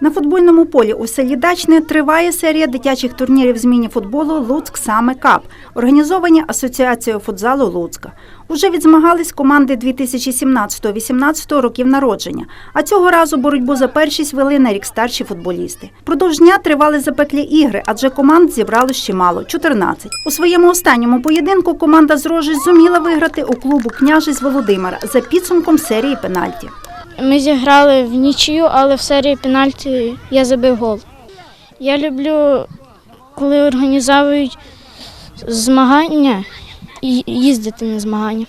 На футбольному полі у селі Дачне триває серія дитячих турнірів з міні-футболу Луцьк Саме Кап, організовані Асоціацією футзалу Луцька. Уже відзмагались команди 2017-18 років народження, а цього разу боротьбу за першість вели на рік старші футболісти. Продовж дня тривали запеклі ігри, адже команд зібралось чимало 14. У своєму останньому поєдинку команда з Рожись зуміла виграти у клубу княжий з Володимира за підсумком серії пенальті. Ми зіграли в нічию, але в серії пенальті я забив гол. Я люблю, коли організовують змагання і їздити на змагання.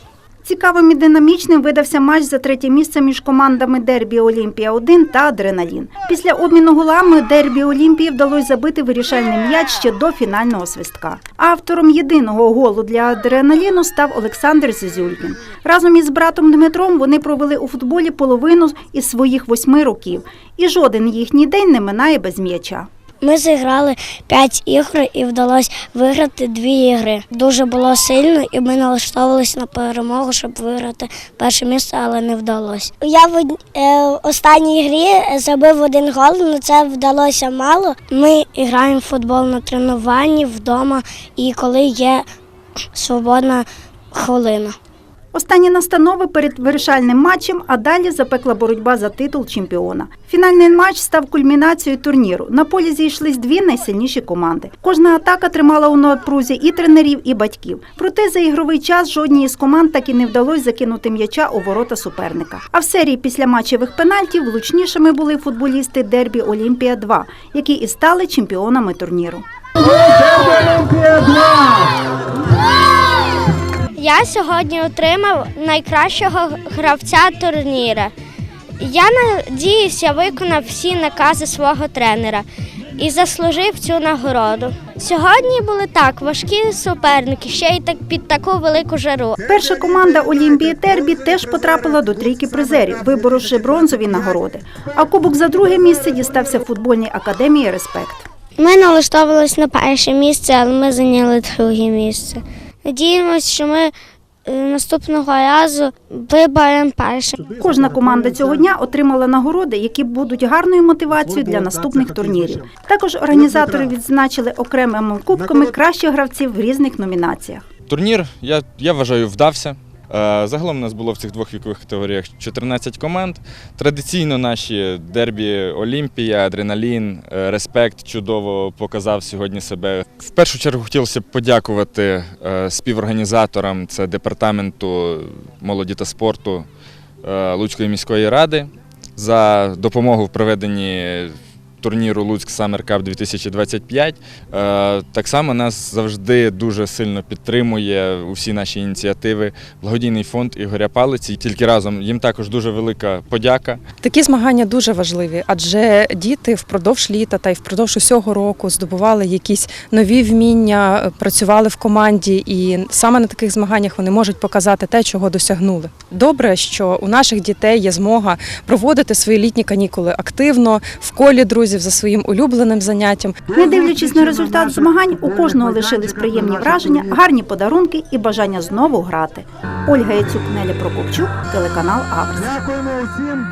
Цікавим і динамічним видався матч за третє місце між командами Дербі Олімпія 1 та Адреналін. Після обміну голами Дербі Олімпії вдалося забити вирішальний м'яч ще до фінального свистка. Автором єдиного голу для адреналіну став Олександр Зизюлькін. Разом із братом Дмитром вони провели у футболі половину із своїх восьми років, і жоден їхній день не минає без м'яча. Ми зіграли 5 ігор і вдалося виграти 2 ігри. Дуже було сильно, і ми налаштовувалися на перемогу, щоб виграти перше місце, але не вдалося. Я в е, останній грі забив один гол, але це вдалося мало. Ми граємо в футбол на тренуванні вдома і коли є свободна хвилина. Останні настанови перед вирішальним матчем, а далі запекла боротьба за титул чемпіона. Фінальний матч став кульмінацією турніру. На полі зійшлись дві найсильніші команди. Кожна атака тримала у напрузі і тренерів, і батьків. Проте за ігровий час жодній із команд так і не вдалося закинути м'яча у ворота суперника. А в серії після матчевих пенальтів влучнішими були футболісти Дербі Олімпія 2 які і стали чемпіонами турніру. Я сьогодні отримав найкращого гравця турніра. Я надіюсь, я виконав всі накази свого тренера і заслужив цю нагороду. Сьогодні були так важкі суперники, ще й так під таку велику жару. Перша команда Олімпії Тербі теж потрапила до трійки призерів, виборовши бронзові нагороди. А кубок за друге місце дістався футбольній академії Респект. Ми налаштовувалися на перше місце, але ми зайняли друге місце. Надіємося, що ми е, наступного разу виберемо перше. Кожна команда цього дня отримала нагороди, які будуть гарною мотивацією для наступних турнірів. Також організатори відзначили окремими кубками кращих гравців в різних номінаціях. Турнір, я, я вважаю, вдався. Е, Загалом у нас було в цих двох вікових категоріях 14 команд. Традиційно наші дербі Олімпія, Адреналін, е, Респект чудово показав сьогодні себе. В першу чергу хотілося б подякувати е, співорганізаторам це департаменту молоді та спорту Луцької міської ради за допомогу в проведенні турніру Луцьк Summer Cup 2025. Е, Так само нас завжди дуже сильно підтримує усі наші ініціативи. Благодійний фонд Ігоря Палиці. Тільки разом їм також дуже велика подяка. Такі змагання дуже важливі, адже діти впродовж літа та й впродовж усього року здобували якісь нові вміння, е, працювали в команді, і саме на таких змаганнях вони можуть показати те, чого досягнули. Добре, що у наших дітей є змога проводити свої літні канікули активно в колі друзів за своїм улюбленим заняттям. Не дивлячись на результат змагань, у кожного лишились приємні враження, гарні подарунки і бажання знову грати. Ольга Яцюк, Нелі Прокопчук, телеканал Аверс. Дякуємо усім.